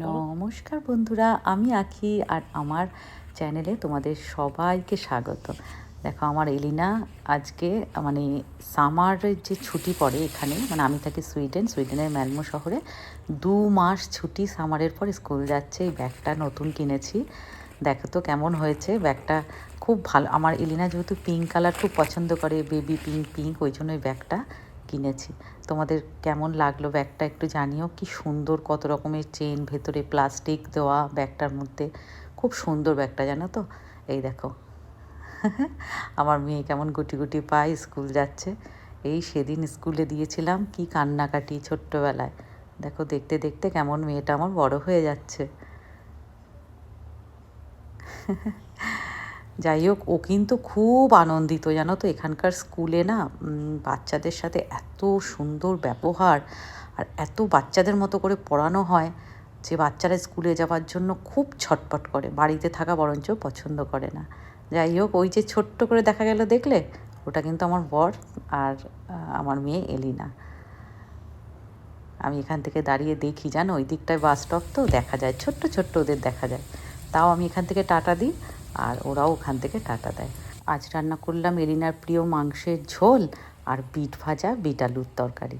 নমস্কার বন্ধুরা, আমি আঁকি আর আমার চ্যানেলে তোমাদের সবাইকে স্বাগত। দেখো, আমার এলিনা আজকে মানে সামারের যে ছুটি পড়ে এখানে মানে আমি থাকি সুইডেন, সুইডেনের ম্যালমো শহরে। দু মাস ছুটি সামারের পর স্কুল যাচ্ছে, এই ব্যাগটা নতুন কিনেছি। দেখো তো কেমন হয়েছে, ব্যাগটা খুব ভালো। আমার এলিনা যেহেতু পিঙ্ক কালার খুব পছন্দ করে বেবি পিঙ্ক পিঙ্ক ওই জন্য ওই ব্যাগটা। কিনেছি। তোমাদের কেমন লাগল ব্যাগটা একটু জানিও। কি সুন্দর কত রকমের চেন ভেতরে প্লাস্টিক দেওয়া ব্যাগটার মধ্যে। খুব সুন্দর ব্যাগটা, জানো তো? এই দেখো। আমার মেয়ে কেমন গুটি গুটি পায়, স্কুল যাচ্ছে। এই সেদিন স্কুলে দিয়েছিলাম কি কান্নাকাটি ছোট্টবেলায়। দেখো, দেখতে দেখতে কেমন মেয়েটা আমার বড় হয়ে যাচ্ছে। যাই হোক, ও কিন্তু খুব আনন্দিত, জানো তো? এখানকার স্কুলে না বাচ্চাদের সাথে এত সুন্দর ব্যবহার আর এত বাচ্চাদের মতো করে পড়ানো হয় যে বাচ্চারা স্কুলে যাওয়ার জন্য খুব ছটপট করে। বাড়িতে থাকা বরঞ্চ পছন্দ করে না। যাই হোক, ওই যে ছোট্ট করে দেখা গেল দেখলে, ওটা কিন্তু আমার বর আর আমার মেয়ে এলিনা। আমি এখান থেকে দাঁড়িয়ে দেখি, জানো? ওই দিকটায় বাস স্টপ তো, দেখা যায়। ছোট্ট ছোট্ট ওদের দেখা যায়। তাও আমি এখান থেকে টাটা দিই। আর ওরাও ওখান থেকে টাটা দেয়। আজ রান্না করলাম এরিনার প্রিয় মাংসের ঝোল আর বিট ভাজা বিট আলুর তরকারি।